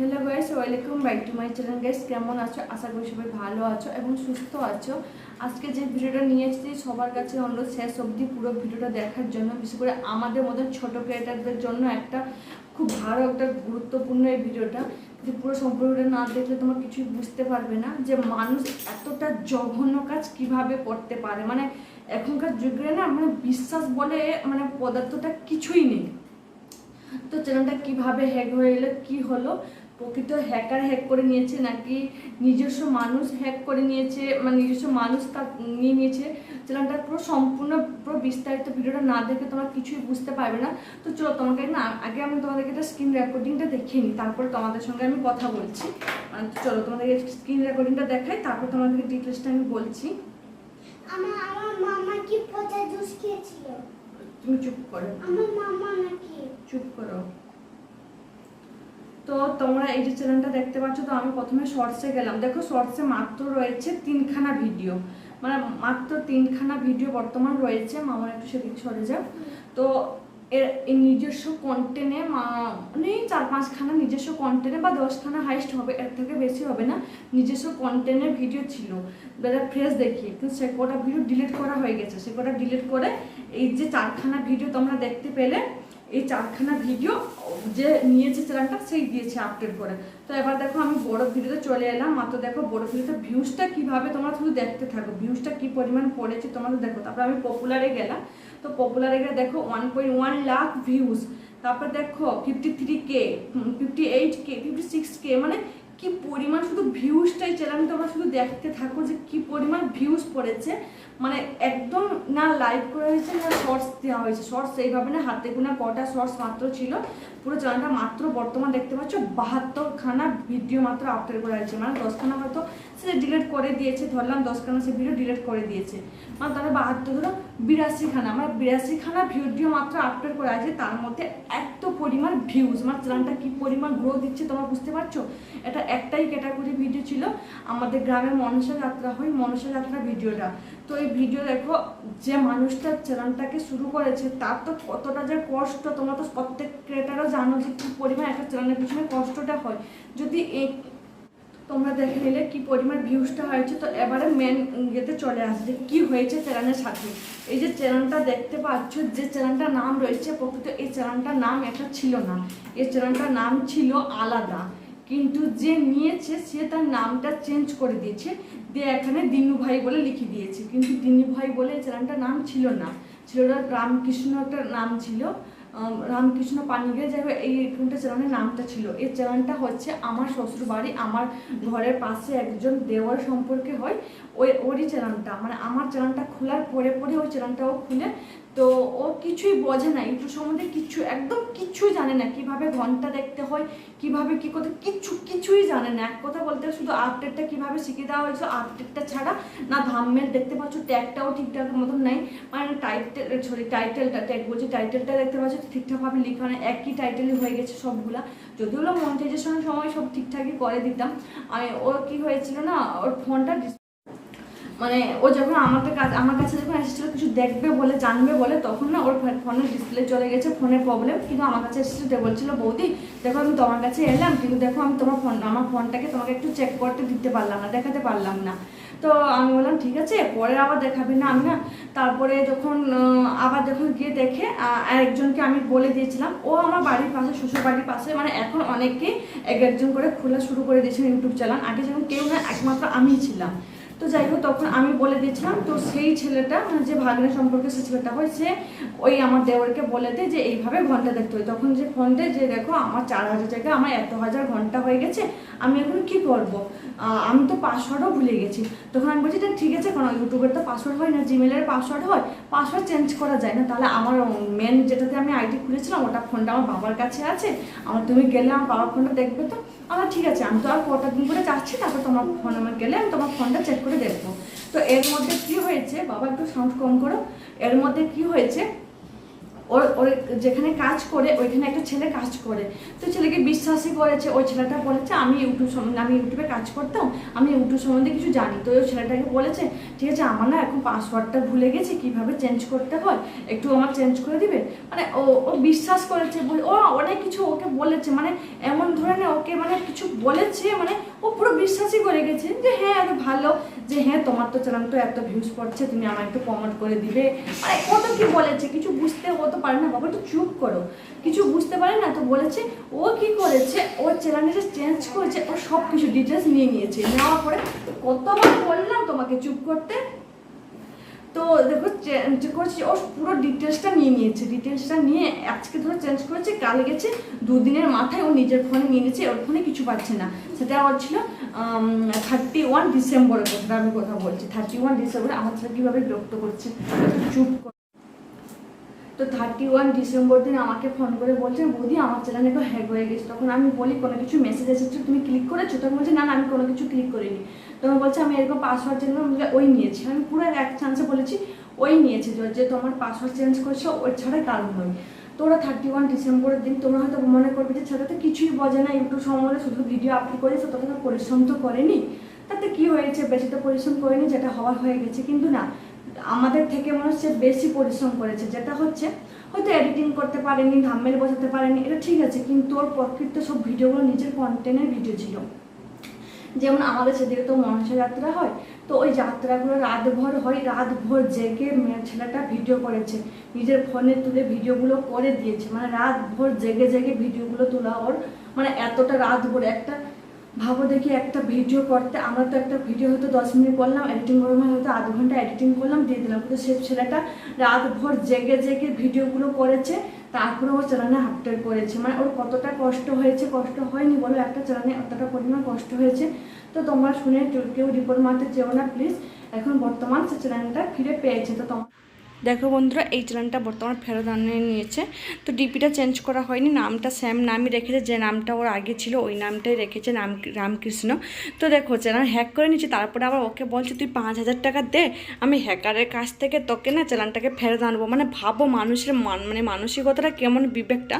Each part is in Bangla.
Hello guys welcome back to my channel guys কেমন আছো? আশা করি সবাই ভালো আছো এবং সুস্থ আছো। আজকে যে ভিডিওটা নিয়ে এসেছি, সবার কাছে অনুরোধ, শেষ অবধি পুরো ভিডিওটা দেখার জন্য, বিশেষ করে আমাদের মতো ছোট ক্রিয়েটারদের জন্য একটা খুব ভালো একটা গুরুত্বপূর্ণ এই ভিডিওটা। যে পুরো সম্পর্কটা না দেখলে তোমার কিছুই বুঝতে পারবে না যে মানুষ এতটা জঘন্য কাজ কীভাবে করতে পারে। মানে এখনকার যুগে না মানে বিশ্বাস বলে মানে পদার্থটা কিছুই নেই। তো চ্যানেলটা কীভাবে হ্যাক হয়ে এলো, কি হলো? প্রকৃত হ্যাকার হ্যাক করে নিয়েছে নাকি নিজস্ব মানুষ হ্যাক করে নিয়েছে মানে নিজস্ব মানুষ তা নিয়ে নিয়েছে চ্যানেলটা পুরো সম্পূর্ণ পুরো বিস্তারিত ভিডিওটা না দেখে তোমরা কিছুই বুঝতে পারবে না। তো চলো তোমাকে না আগে আমি তোমাদেরকে একটা স্ক্রিন রেকর্ডিংটা দেখিয়ে নিই তারপরে তোমাদের সঙ্গে আমি কথা বলছি। চলো তোমাদেরকে স্ক্রিন রেকর্ডিংটা দেখাই তারপর তোমাদেরকে ডিটেলসটা আমি বলছি। আমার আমার মামা কি পচা জুস খেয়েছিল? তুমি চুপ করো। আমার মামা নাকি? চুপ করো। তো তোমরা এই যে চ্যানেলটা দেখতে পাচ্ছ, তো আমি প্রথমে শর্টসে গেলাম। দেখো শর্টসে মাত্র রয়েছে তিনখানা ভিডিও মানে মাত্র তিনখানা ভিডিও বর্তমান রয়েছে। মামার একটু সেদিক সরে যাও তো এর এই নিজস্ব কন্টেন্টে মানে চার পাঁচখানা নিজস্ব কন্টেন্টে বা দশখানা হাইস্ট হবে, এর থেকে বেশি হবে না। নিজস্ব কন্টেন্টের ভিডিও ছিল। যারা ফ্রেশ দেখি। কিন্তু সে কটা ভিডিও ডিলিট করা হয়ে গেছে। সে কটা ডিলিট করে এই যে চারখানা ভিডিও তোমরা দেখতে পেলে এই চারখানা ভিডিও যে নিয়েছে চ্যানেলটা সেই দিয়েছে আপডেট করে। তো এবার দেখো আমি বড় ভিডিওতে চলে এলাম। মাত্র দেখো বড় ভিডিওতে ভিউজটা কীভাবে তোমরা শুধু দেখতে থাকো ভিউজটা কী পরিমাণ পড়েছে তোমাদের দেখো। তারপর আমি পপুলারে গেলাম। তো পপুলারে গেলে দেখো one point one lakh views তারপর দেখো fifty three K fifty eight K fifty six K মানে কি পরিমাণ শুধু ভিউজটাই চ্যানেল তোমরা শুধু দেখতে থাকো যে কি পরিমাণ ভিউজ পড়েছে। মানে একদম না লাইভ করা হয়েছে, না শর্টস দেওয়া হয়েছে। শর্টস এইভাবে না হাতে গোনা কটা শর্টস মাত্র ছিল। পুরো চ্যানেলটা মাত্র বর্তমান দেখতে পাচ্ছ, বাহাত্তরখানা ভিডিও মাত্র আপলোড করা হয়েছে। মানে দশখানা হয়তো সে ডিলিট করে দিয়েছে, ধরলাম দশখানা সে ভিডিও ডিলিট করে দিয়েছে। মানে তাহলে বাহাত্তর ধরো বিরাশিখানা মানে বিরাশিখানা ভিডিও মাত্র আপলোড করা আছে, তার মধ্যে এত পরিমাণ ভিউজ মানে চ্যানেলটা কী পরিমাণ গ্রো দিচ্ছে তোমরা বুঝতে পারছ? এটা একটাই ক্যাটাগরি ভিডিও ছিল, আমাদের গ্রামে মনসা যাত্রা হয়, মনসা যাত্রা ভিডিওটা তো এই ভিডিও দেখো, যে মানুষটা চ্যানেলটাকে শুরু করেছে, তার তো কতটা যে কষ্ট, তোমরা তো প্রত্যেক ক্রিয়েটারও জানো যে কী পরিমাণ একটা চ্যানেলের পিছনে কষ্টটা হয়। যদি তোমরা দেখে নিলে কি পরিমাণ ভিউজটা হয়েছে। তো এবারে মেন ইয়েতে চলে আসবে। কি হয়েছে চ্যানেলের সাথে? এই যে চ্যানেলটা দেখতে পাচ্ছ, যে চ্যানেলটার নাম রয়েছে, প্রকৃত এই চ্যানেলটার নাম এটা ছিল না। এই চ্যানেলটার নাম ছিল আলাদা। কিন্তু যে নিয়েছে, সে তার নামটা চেঞ্জ করে দিয়েছে। দিয়ে এখানে দিনু ভাই বলে লিখে দিয়েছে। কিন্তু দিনু ভাই বলে এই চ্যানেলটার নাম ছিল না। ছিল রামকৃষ্ণ একটা নাম ছিল। রামকৃষ্ণ পানিগে যাই হোক, এই ফোনটা চ্যানেলের নামটা ছিল। এই চ্যানেলটা হচ্ছে আমার শ্বশুর বাড়ি আমার ঘরের পাশে একজন দেওয়ার সম্পর্কে হয়। ওই, ওরই চ্যানেলটা মানে আমার চ্যানেলটা খোলার পরে পরে ওই চ্যানেলটাও খুলে তো ও কিছুই বোঝে না ইউটিউব সম্বন্ধে কিছু, একদম কিছুই জানে না, কীভাবে ঘণ্টা দেখতে হয়, কীভাবে কি করতে, কিছু, কিছুই জানে না। এক কথা বলতে শুধু আপডেটটা কীভাবে শিখিয়ে দেওয়া হয়েছে আপডেটটা ছাড়া না ধামমেল দেখতে পাচ্ছ ট্যাগটাও ঠিকঠাক মতন নেই। মানে টাইটেল সরি টাইটেলটা ট্যাগ বলছি টাইটেলটা দেখতে পাচ্ছ, ঠিকঠাকভাবে লেখা নেই, একই টাইটেলই হয়ে গেছে সবগুলা। যদিও মনিটাইজেশনের সময় সব ঠিকঠাকই করে দিতাম। আমি ওর কি হয়েছিল না, ওর ফোনটা মানে ও যখন আমাদের কাছে, আমার কাছে যখন এসেছিল, কিছু দেখবে বলে, জানবে বলে, তখন না ওর ফোনের ডিসপ্লে চলে গেছে, ফোনের প্রবলেম কিন্তু আমার কাছে এসেছিল বলছিল, বৌদি, দেখো আমি তোমার কাছে এলাম, কিন্তু দেখো আমি তোমার ফোন আমার ফোনটাকে তোমাকে একটু চেক করতে দিতে পারলাম না, দেখাতে পারলাম না। তো আমি বললাম, ঠিক আছে, পরে আবার দেখাবে না আমি না। তারপরে যখন আবার যখন গিয়ে দেখে আরেকজনকে আমি বলে দিয়েছিলাম, ও আমার বাড়ির পাশে, শ্বশুর বাড়ির পাশে মানে এখন অনেকেই এক একজন করে খোলা শুরু করে দিয়েছেন ইউটিউব চ্যানেল আগে যখন কেউ না, একমাত্র আমিই ছিলাম। তো যাই হোক, তখন আমি বলে দিয়েছিলাম, তো সেই ছেলেটা যে ভাগ্নে সম্পর্কে সে ছেলেটা হয়, সে ওই আমার দেওরকে বলে দেয় যে এইভাবে ঘণ্টা দেখতে হয়। তখন যে ফোন দেয় যে দেখো আমার চার হাজার জায়গায় আমার এত হাজার ঘণ্টা হয়ে গেছে, আমি এখন কি করব? আমি তো পাসওয়ার্ডও ভুলে গেছি। তখন আমি বলছি, "তা ঠিক আছে, কোনো ইউটিউবের তো পাসওয়ার্ড হয় না জিমেলের পাসওয়ার্ড হয় পাসওয়ার্ড চেঞ্জ করা যায় না। তাহলে আমার মেন যেটাতে আমি আইডি খুলেছিলাম, ওটা ফোনটা আমার বাবার কাছে আছে। আমার তুমি গেলে আমার বাবার ফোনটা দেখবে তো? আমার ঠিক আছে, আমি তো আর কটা দিন করে যাচ্ছি, তারপর তোমার ফোন আমার গেলে আমি তোমার ফোনটা চেক করে দেখব। তো এর মধ্যে কি হয়েছে, বাবা একটু সাউন্ড কম করো, এর মধ্যে কি হয়েছে ওর ওর যেখানে কাজ করে, ওইখানে একটা ছেলে কাজ করে। তো ছেলেকে বিশ্বাসই করেছে, ওই ছেলেটা বলেছে, আমি ইউটিউব সম্বন্ধে, আমি ইউটিউবে কাজ করতাম, আমি ইউটিউব সম্বন্ধে কিছু জানি। তো ওই ছেলেটাকে বলেছে, ঠিক আছে, আমার না এখন পাসওয়ার্ডটা ভুলে গেছি, কীভাবে চেঞ্জ করতে হয়? একটু আমার চেঞ্জ করে দিবে? মানে ও ও বিশ্বাস করেছে ও অনেক কিছু ওকে বলেছে মানে এমন ধরনের ওকে মানে কিছু বলেছে মানে ও পুরো বিশ্বাসই করে গেছে যে হ্যাঁ আরে ভালো। যে হ্যাঁ তোমার তো চ্যানেল তো এত ভিউজ পড়ছে, তুমি আমার একটু কমেন্ট করে দিবে। মানে কত কি বলেছে, কিছু বুঝতে, ও তো পারে না, বাবা, একটু চুপ করো। কিছু বুঝতে পারে না, তো বলেছে, ও কি করেছে? ওর চ্যানেলটা চেঞ্জ করেছে, ও সব কিছু ডিটেলস নিয়ে নিয়েছে। নেওয়ার পরে কতবার বললাম তোমাকে চুপ করতে? তো দেখো চেঞ্জ করেছে, ও পুরো ডিটেলসটা নিয়ে নিয়েছে। ডিটেলসটা নিয়ে আজকে ধরো চেঞ্জ করেছে, কাল গেছে, দুদিনের মাথায় ও নিজের ফোনে নিয়ে নিয়েছে, ওর ফোনে কিছু পাচ্ছে না। সেটা ওর ছিল থার্টি ওয়ান ডিসেম্বরের কথা আমি কথা বলছি। থার্টি ওয়ান ডিসেম্বরে আমার ছেলে কীভাবে বিরক্ত করছে? চুপ। তো থার্টি ওয়ান ডিসেম্বর দিন আমাকে ফোন করে বলছে, বৌদি, আমার চ্যানেল একটু হ্যাক হয়ে গেছে। তখন আমি বলি, কোনো কিছু মেসেজ এসেছে? তুমি ক্লিক করেছ? তখন বলছে, না না, আমি কোনো কিছু ক্লিক করিনি। তখন বলছে, আমি এরকম পাসওয়ার্ড চেঞ্জ করলাম ওই নিয়েছি। আমি পুরো এক চান্সে বলেছি, ওই নিয়েছে যে- তোমার পাসওয়ার্ড চেঞ্জ করছ ওই ছাড়াই কারণ তো ওরা থার্টি ওয়ান ডিসেম্বরের দিন, তোমরা হয়তো মনে করবে যে ছেলে তো কিছুই বোঝে না ইউটিউব সম্বন্ধে শুধু ভিডিও আপলোড করেছে তত তো পরিশ্রম তো করেনি। তাতে কি হয়েছে? বেশি তো পরিশ্রম করেনি, যেটা হওয়ার হয়ে গেছে, কিন্তু না। আমাদের থেকে মনে হচ্ছে বেশি পরিশ্রম করেছে, যেটা হচ্ছে হয়তো এডিটিং করতে পারেনি থাম্বেল বোঝাতে পারেনি, এটা ঠিক আছে, কিন্তু ওর প্রকৃত সব ভিডিওগুলো নিজের কন্টেন্টের ভিডিও ছিল। যেমন আমাদের সেদিকে তো মনসা যাত্রা হয়, তো ওই যাত্রাগুলো রাতভর হয়, রাতভর জেগে ছেলেটা ভিডিও করেছে, নিজের ফোনে তুলে ভিডিওগুলো করে দিয়েছে মানে রাতভর জেগে জেগে ভিডিওগুলো তোলা ওর মানে এতটা রাতভর, একটা ভাবো দেখি একটা ভিডিও করতে, আমরা তো একটা ভিডিও হয়তো দশ মিনিট করলাম এডিটিং করলাম, হয়তো আধ ঘণ্টা এডিটিং করলাম, দিয়ে দিলাম। কিন্তু সে ছেলেটা রাত রাতভর জেগে জেগে ভিডিওগুলো করেছে, তারপরে ও চ্যানেলে আপডেট করেছে মানে ওর কতটা কষ্ট হয়েছে, কষ্ট হয়নি বলো, একটা চ্যানেলে অতটা পরিমাণ কষ্ট হয়েছে। তো তোমরা শুনে কেউ রিপোর্ট মারতে চেও না প্লিজ এখন বর্তমান সে চ্যানেলটা ফিরে পেয়েছে। তো তোমার দেখো বন্ধুরা, এই চ্যানেলটা বর্তমান ফেরত আনিয়ে নিয়েছে। তো ডিপিটা চেঞ্জ করা হয়নি, নামটা স্যাম নামই রেখেছে, যে নামটা ওর আগে ছিল, ওই নামটাই রেখেছে নাম, রামকৃষ্ণ। তো দেখো, চ্যানেল হ্যাক করে নিয়েছে, তারপরে আবার ওকে বলছে, তুই পাঁচ হাজার টাকা দে, আমি হ্যাকারের কাছ থেকে তোকে না চ্যানেলটাকে ফেরত আনব। মানে ভাবো মানুষের মান মানে মানসিকতাটা কেমন বিবেকটা।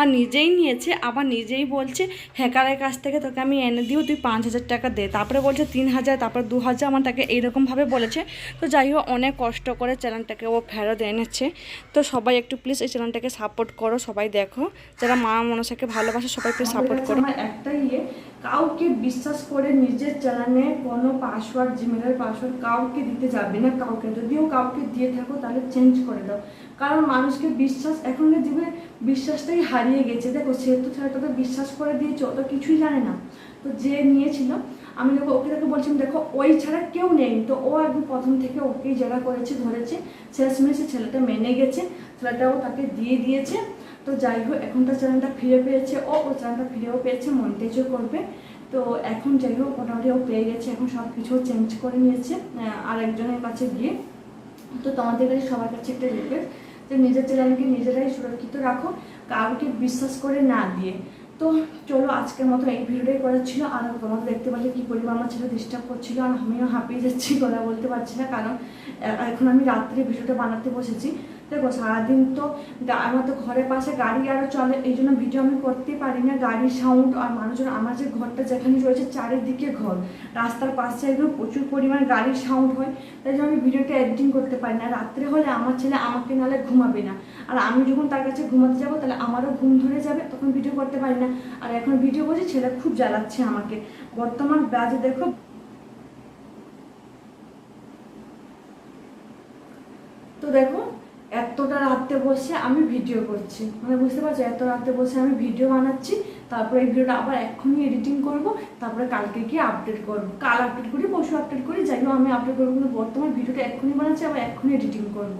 আর নিজেই নিয়েছে, আবার নিজেই বলছে হ্যাকারের কাছ থেকে তোকে আমি এনে দিও, তুই পাঁচ হাজার টাকা দে। তারপরে বলছে, তিন হাজার, তারপরে দু হাজার, আমার তাকে এইরকমভাবে বলেছে। তো যাই হোক, অনেক কষ্ট করে চ্যানেলটাকে ও ফেরত এনেছে। তো সবাই একটু প্লিজ এই চ্যানেলটাকে সাপোর্ট করো সবাই দেখো। যারা মা মনসাকে ভালোবাসে সবাই প্লিজ সাপোর্ট করো। একটাই ইয়ে কাউকে বিশ্বাস করে নিজের চ্যানেলে কোনো পাসওয়ার্ড জিমেলের পাসওয়ার্ড কাউকে দিতে যাবে না কাউকে। যদিও কাউকে দিয়ে থাকো তাহলে চেঞ্জ করে দাও। কারণ মানুষকে বিশ্বাস এখনকার জীবনে বিশ্বাসটাই হারিয়ে গেছে। দেখো সে তো ছেলেটাকে বিশ্বাস করে দিয়েছে অত কিছুই জানে না। তো যে নিয়েছিল আমি দেখো, ওকে দেখে বলছিলাম দেখো, ওই ছাড়া কেউ নেই। তো ও একদম প্রথম থেকে ওকেই জায়গা করেছে, ধরেছে। শেষমেশ সে ছেলেটা মেনে গেছে, ছেলেটাও তাকে দিয়ে দিয়েছে। তো যাই হোক, এখন তার চ্যানেলটা ফিরে পেয়েছে। ও ও চ্যানেলটা ফিরেও পেয়েছে, মনিটাইজও করবে। তো এখন যাই হোক, মোটামুটি ও পেয়ে গেছে, এখন সব কিছু চেঞ্জ করে নিয়েছে আর একজনের কাছে গিয়ে। তো তোমাদের কাছে সবার কাছে একটা রিকোয়েস্ট যে, নিজের চ্যানেলকে নিজেরাই সুরক্ষিত রাখো, কাউকে বিশ্বাস করে না দিয়ে। তো চলো আজকের মতো এই ভিডিওটাই করার ছিল। আর তোমাদের দেখতে পাচ্ছি কী পরিমাণ আমার ছেলে ডিস্টার্ব করছিল আর আমিও হাঁপিয়ে যাচ্ছি, কথা বলতে পারছি না। কারণ এখন আমি রাত্রে ভিডিওটা বানাতে বসেছি। দেখো, সারাদিন তো আমার তো ঘরের পাশে গাড়ি আরও চলে, এই জন্য ভিডিও আমি করতে পারি না। গাড়ির সাউন্ড আর মানুষজন, আমার যে ঘরটা যেখানে রয়েছে চারিদিকে ঘর, রাস্তার পাশে একদম প্রচুর পরিমাণ গাড়ির সাউন্ড হয়। তাই জন্য আমি ভিডিওটা এডিটিং করতে পারি না। রাত্রে হলে আমার ছেলে আমাকে নাহলে ঘুমাবে না। আর আমি যখন তার কাছে ঘুমাতে যাব, তাহলে আমারও ঘুম ধরে যাবে, তখন ভিডিও করতে পারি না। আর এখন ভিডিও করছি, ছেলে খুব জ্বালাচ্ছে আমাকে। বর্তমান বাজে, দেখো। তো দেখো, এতটা রাতে বসে আমি ভিডিও করছি। মানে বুঝতে পারছ, এত রাতে বসে আমি ভিডিও বানাচ্ছি, তারপরে এই ভিডিওটা আবার এক্ষুনি এডিটিং করব, তারপরে কালকে গিয়ে আপডেট করব। কাল আপডেট করি, পরশু আপডেট করি, যাই হোক আমি আপডেট করব, কিন্তু বর্তমান ভিডিওটা এক্ষুনি বানাচ্ছি, আবার এক্ষুনি এডিটিং করব।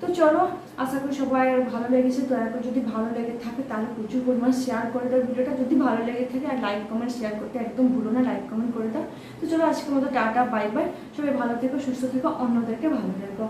তো চলো, আশা করি সবাই ভালো লেগেছে, দয়া করে যদি ভালো লেগে থাকে তাহলে প্রচুর পরিমাণ শেয়ার করে দাও ভিডিওটা। যদি ভালো লেগে থাকে আর লাইক কমেন্ট শেয়ার করতে একদম ভুলো না লাইক কমেন্ট করে দাও। তো চলো আজকের মতো টাটা বাই বাই সবাই ভালো থেকো, সুস্থ থেকো, অন্যদেরকে ভালো থেকো